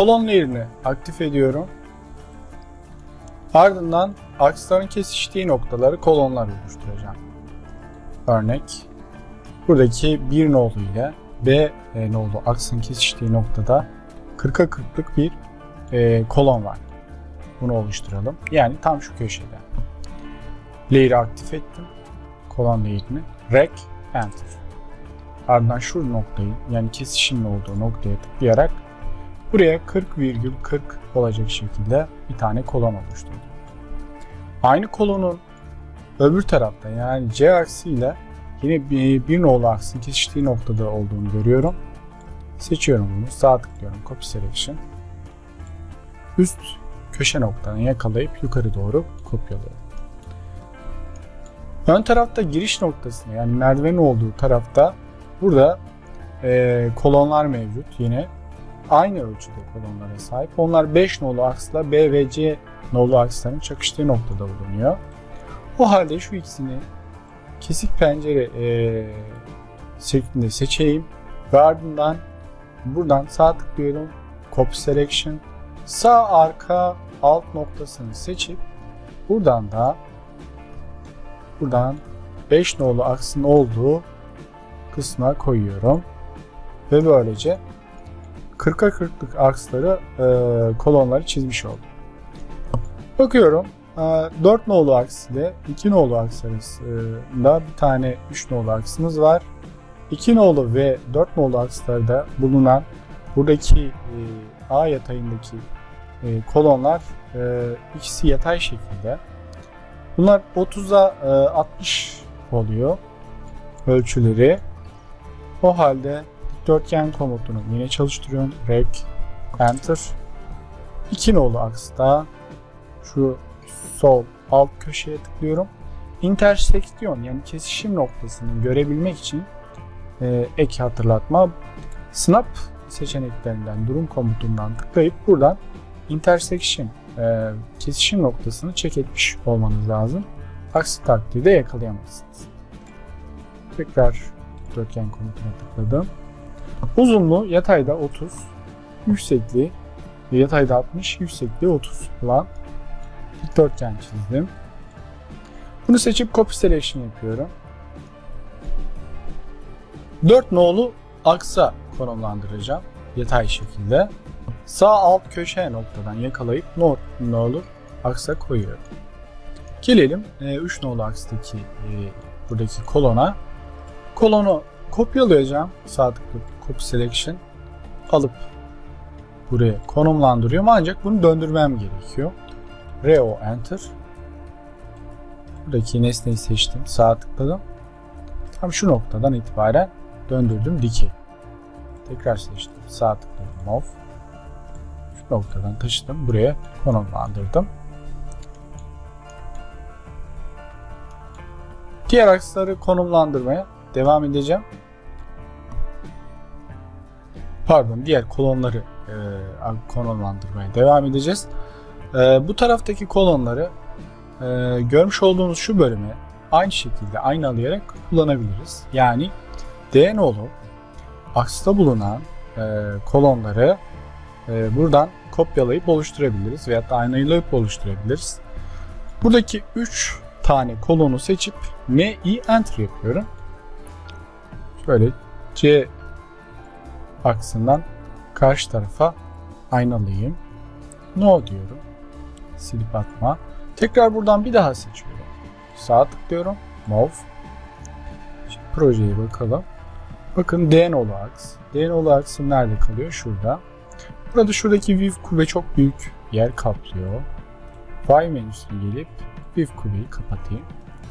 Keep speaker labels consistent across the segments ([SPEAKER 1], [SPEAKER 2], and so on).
[SPEAKER 1] kolon layer'ını aktif ediyorum. Ardından aksların kesiştiği noktaları kolonlar oluşturacağım. Örnek buradaki bir nolu ile B e, nolu aksın kesiştiği noktada 40'a 40'lık bir e, kolon var. Bunu oluşturalım. Yani tam şu köşede. Layer'ı aktif ettim. Kolon layer'ını. Rec, Enter. Ardından şu noktayı yani kesişimin olduğu noktaya tıklayarak buraya 40,40 olacak şekilde bir tane kolon oluşturdum. Aynı kolonun öbür tarafta yani C aksıyla yine bir, bir nolu aksın kesiştiği noktada olduğunu görüyorum. Seçiyorum bunu. Sağ tıklıyorum. Copy Selection. Üst köşe noktanı yakalayıp yukarı doğru kopyalıyorum. Ön tarafta giriş noktasını yani merdivenin olduğu tarafta burada e, kolonlar mevcut yine. Aynı ölçüde kolonlara sahip. Onlar 5 nolu aksla B ve C nolu aksların çakıştığı noktada bulunuyor. O halde şu ikisini kesik pencere e, şeklinde seçeyim ve ardından buradan sağ tıklıyorum. Copy Selection. Sağ arka alt noktasını seçip buradan da buradan 5 nolu aksın olduğu kısma koyuyorum. Ve böylece 40'a 40'lık aksları e, kolonları çizmiş oldum. Bakıyorum e, 4 nolu aks ile 2 nolu aks bir tane 3 nolu aksımız var. 2 nolu ve 4 nolu akslarda bulunan buradaki e, A yatayındaki e, kolonlar e, ikisi yatay şekilde. Bunlar 30'a e, 60 oluyor ölçüleri. O halde dikdörtgen komutunu yine çalıştırıyorum. Rec, Enter. 2 nolu aksta şu sol alt köşeye tıklıyorum. Interseksiyon yani kesişim noktasını görebilmek için e, ek hatırlatma. Snap seçeneklerinden durum komutundan tıklayıp buradan intersection e, kesişim noktasını check etmiş olmanız lazım. Aksi takdirde yakalayamazsınız. Tekrar dörtgen komutuna tıkladım. Uzunluğu yatayda 30, yüksekliği yatayda 60, yüksekliği 30 olan dikdörtgen çizdim. Bunu seçip copy selection yapıyorum. 4 nolu aksa konumlandıracağım yatay şekilde. Sağ alt köşe noktadan yakalayıp no, nolu aksa koyuyorum. Gelelim 3 e, nolu akstaki e, buradaki kolona. Kolonu kopyalayacağım. Sağ tıklı copy selection alıp buraya konumlandırıyorum ancak bunu döndürmem gerekiyor. Reo enter. Buradaki nesneyi seçtim. Sağ tıkladım. Tam şu noktadan itibaren döndürdüm dikey. Tekrar seçtim. Sağ tıkladım move. Şu noktadan taşıdım. Buraya konumlandırdım. Diğer aksları konumlandırmaya devam edeceğim. Pardon, diğer kolonları e, konumlandırmaya devam edeceğiz. E, bu taraftaki kolonları e, görmüş olduğunuz şu bölüme aynı şekilde aynalayarak kullanabiliriz. Yani D nolu aksta bulunan e, kolonları e, buradan kopyalayıp oluşturabiliriz veya da aynalayıp oluşturabiliriz. Buradaki 3 tane kolonu seçip MI enter yapıyorum. Şöyle C aksından karşı tarafa aynalayayım. No diyorum. Silip atma. Tekrar buradan bir daha seçiyorum. Sağ tıklıyorum. Move. Şimdi projeye bakalım. Bakın D nolu aks. D nolu aksım nerede kalıyor? Şurada. Burada şuradaki View kube çok büyük yer kaplıyor. File menüsüne gelip View kubeyi kapatayım.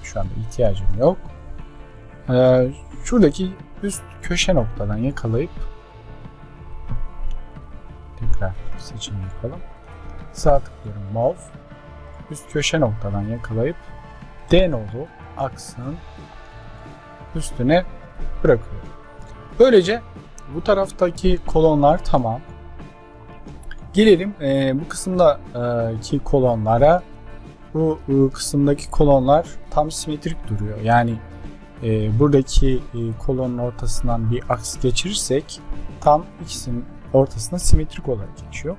[SPEAKER 1] Şu anda ihtiyacım yok. Ee, şuradaki üst köşe noktadan yakalayıp tekrar seçim yapalım. Sağ tıklıyorum Move. Üst köşe noktadan yakalayıp D nolu aksın üstüne bırakıyorum. Böylece bu taraftaki kolonlar tamam. Gelelim e, bu kısımdaki kolonlara. Bu e, kısımdaki kolonlar tam simetrik duruyor. Yani e, buradaki e, kolonun ortasından bir aks geçirirsek tam ikisinin ortasına simetrik olarak geçiyor.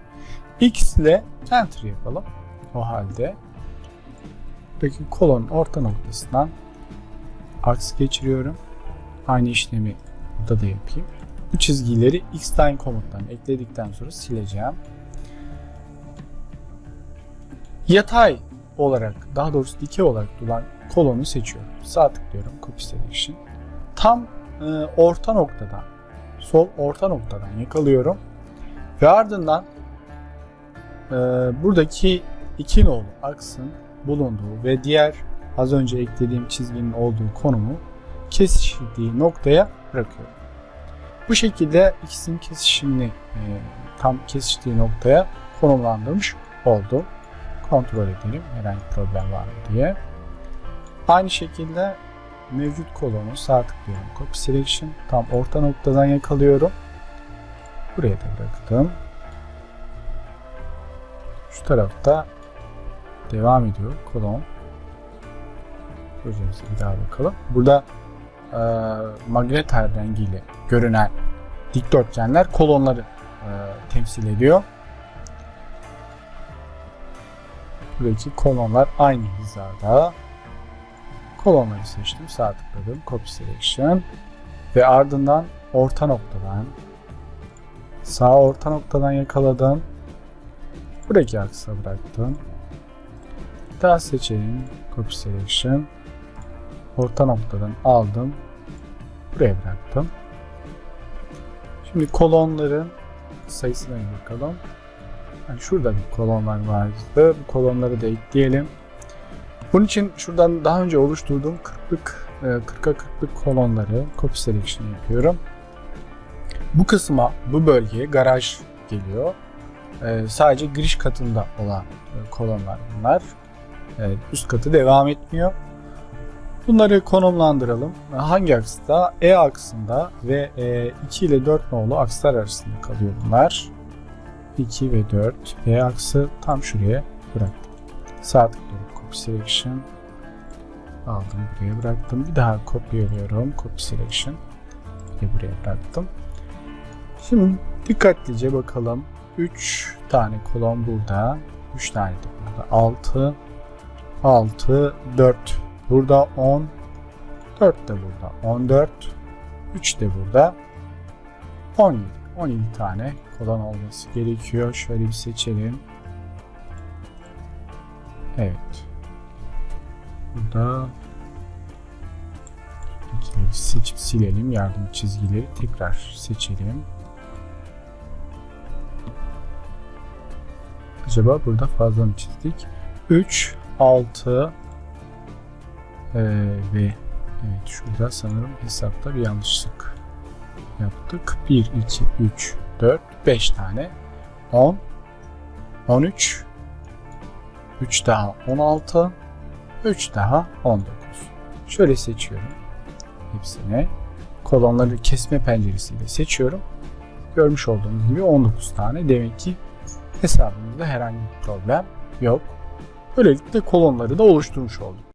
[SPEAKER 1] X ile enter yapalım. O halde buradaki kolonun orta noktasından aks geçiriyorum. Aynı işlemi burada da yapayım. Bu çizgileri Xline komuttan ekledikten sonra sileceğim. Yatay olarak, daha doğrusu dikey olarak duran kolonu seçiyorum. Sağ tıklıyorum, copy selection. Tam e, orta noktadan, sol orta noktadan yakalıyorum. Ve ardından e, buradaki iki nolu aksın bulunduğu ve diğer az önce eklediğim çizginin olduğu konumu kesiştiği noktaya bırakıyorum. Bu şekilde ikisinin kesişimini e, tam kesiştiği noktaya konumlandırmış oldum. Kontrol edelim herhangi problem var mı diye. Aynı şekilde mevcut kolonu sağ tıklıyorum. Copy Selection tam orta noktadan yakalıyorum. Buraya da bıraktım. Şu tarafta devam ediyor kolon. Projemize bir daha bakalım. Burada e, magnetar rengiyle görünen dikdörtgenler kolonları e, temsil ediyor. Buradaki kolonlar aynı hizada. Kolonları seçtim. Sağ tıkladım. Copy Selection. Ve ardından orta noktadan sağ orta noktadan yakaladım. Buradaki aksa bıraktım. Daha seçelim. Copy Selection. Orta noktadan aldım. Buraya bıraktım. Şimdi kolonların sayısına bakalım. Yani şurada bir kolonlar vardı. Bu kolonları da ekleyelim. Bunun için şuradan daha önce oluşturduğum 40'lık 40'a 40'lık kolonları copy selection yapıyorum. Bu kısma, bu bölgeye garaj geliyor. Ee, sadece giriş katında olan e, kolonlar bunlar. Evet, üst katı devam etmiyor. Bunları konumlandıralım. Hangi aksta? E aksında ve e, 2 ile 4 nolu akslar arasında kalıyor bunlar. 2 ve 4 E aksı tam şuraya bıraktım. Sağ tıklıyorum. Copy Selection. Aldım buraya bıraktım. Bir daha kopyalıyorum. Copy Selection. Ve buraya bıraktım. Şimdi dikkatlice bakalım. 3 tane kolon burada. 3 tane de burada. 6 6 4 burada 10 4 de burada 14 3 de burada 17 17 tane kolon olması gerekiyor. Şöyle bir seçelim. Evet. Burada seçip silelim. Yardım çizgileri tekrar seçelim. Acaba burada fazla mı çizdik? 3, 6 ee, ve evet şurada sanırım hesapta bir yanlışlık yaptık. 1, 2, 3, 4, 5 tane. 10, 13, 3 daha 16, 3 daha 19. Şöyle seçiyorum hepsini. Kolonları kesme penceresiyle seçiyorum. Görmüş olduğunuz gibi 19 tane. Demek ki hesabımızda herhangi bir problem yok. Böylelikle kolonları da oluşturmuş olduk.